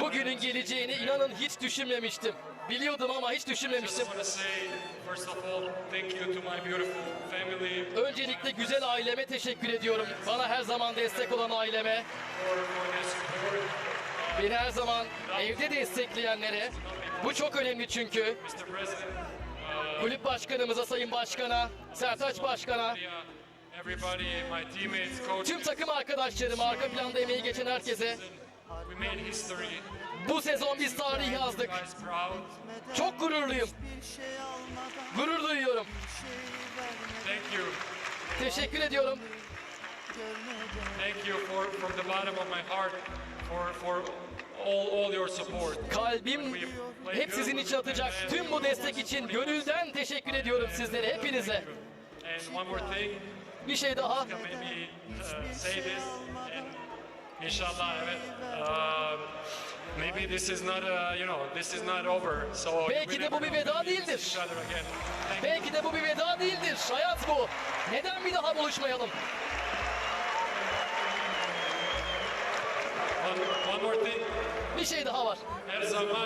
Bugünün geleceğini inanın hiç düşünmemiştim. Biliyordum ama hiç düşünmemiştim. Öncelikle güzel aileme teşekkür ediyorum. Bana her zaman destek olan aileme, beni her zaman evde destekleyenlere. Bu çok önemli çünkü. Uh, Kulüp başkanımıza, Sayın Başkan'a, Sertaç Başkan'a, media, everybody, my teammates, coaches. tüm takım arkadaşlarıma, arka planda emeği geçen herkese. Bu sezon biz tarih yazdık. Çok gururluyum. Gurur duyuyorum. Thank you. Teşekkür ediyorum. Thank you for from the bottom of my heart for for all all your support. Kalbim hep sizin için atacak. Tüm bu destek için gönülden teşekkür ediyorum sizlere, hepinize. And one more thing, Bir şey daha. maybe uh, say this and inshallah evet. Um, maybe this is not uh, you know this is not over. So Belki de bu bir veda değildir. Belki de bu bir veda değildir. Hayat bu. Neden bir daha buluşmayalım? One, one more thing. Bir şey daha var. Her zaman